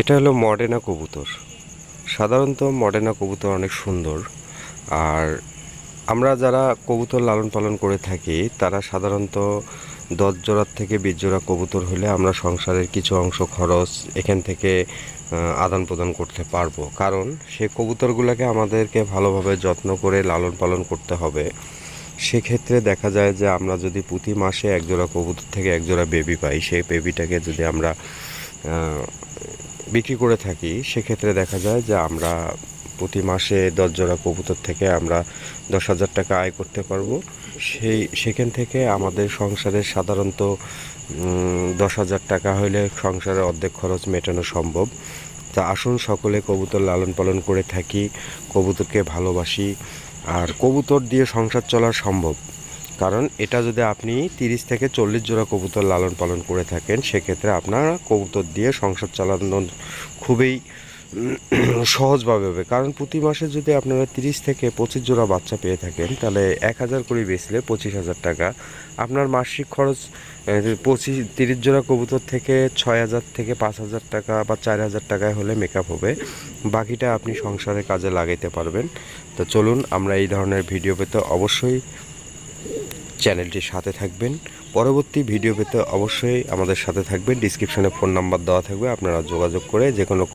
এটা হলো মডেনা কবুতর। সাধারণত মডেনা কবুতর অনেক সুন্দর। আর আমরা যারা কবুতর লালন পালন করে থাকি, তারা সাধারণত দশ জোড়ার থেকে বিশ জোড়া কবুতর হলে আমরা সংসারের কিছু অংশ খরচ এখান থেকে আদান প্রদান করতে পারব। কারণ সে কবুতরগুলোকে আমাদেরকে ভালোভাবে যত্ন করে লালন পালন করতে হবে। সেক্ষেত্রে দেখা যায় যে আমরা যদি প্রতি মাসে এক জোড়া কবুতর থেকে এক জোড়া বেবি পাই, সেই বেবিটাকে যদি আমরা বিক্রি করে থাকি, সেক্ষেত্রে দেখা যায় যে আমরা প্রতি মাসে দশ জোড়া কবুতর থেকে আমরা দশ হাজার টাকা আয় করতে পারব। সেই, সেখান থেকে আমাদের সংসারের সাধারণত দশ হাজার টাকা হলে সংসারের অর্ধেক খরচ মেটানো সম্ভব। তা আসুন সকলে কবুতর লালন পালন করে থাকি, কবুতরকে ভালোবাসি, আর কবুতর দিয়ে সংসার চলা সম্ভব। কারণ এটা যদি আপনি তিরিশ থেকে চল্লিশ জোড়া কবুতর লালন পালন করে থাকেন, সেক্ষেত্রে আপনার কবুতর দিয়ে সংসার চালানো খুবই সহজভাবে হবে। কারণ প্রতি মাসে যদি আপনারা তিরিশ থেকে পঁচিশ জোড়া বাচ্চা পেয়ে থাকেন, তাহলে এক হাজার করে বেচলে পঁচিশ হাজার টাকা। আপনার মাসিক খরচ পঁচিশ, তিরিশ জোড়া কবুতর থেকে ছয় হাজার থেকে পাঁচ হাজার টাকা বা চার হাজার টাকায় হলে মেকআপ হবে। বাকিটা আপনি সংসারে কাজে লাগাইতে পারবেন। তো চলুন আমরা এই ধরনের ভিডিও পেতে অবশ্যই চ্যানেলটির সাথে থাকবেন। পরবর্তী ভিডিও পেতে অবশ্যই আমাদের সাথে থাকবেন। ডিসক্রিপশনে ফোন নাম্বার দেওয়া থাকবে। আপনারা যোগাযোগ করে যে কোনো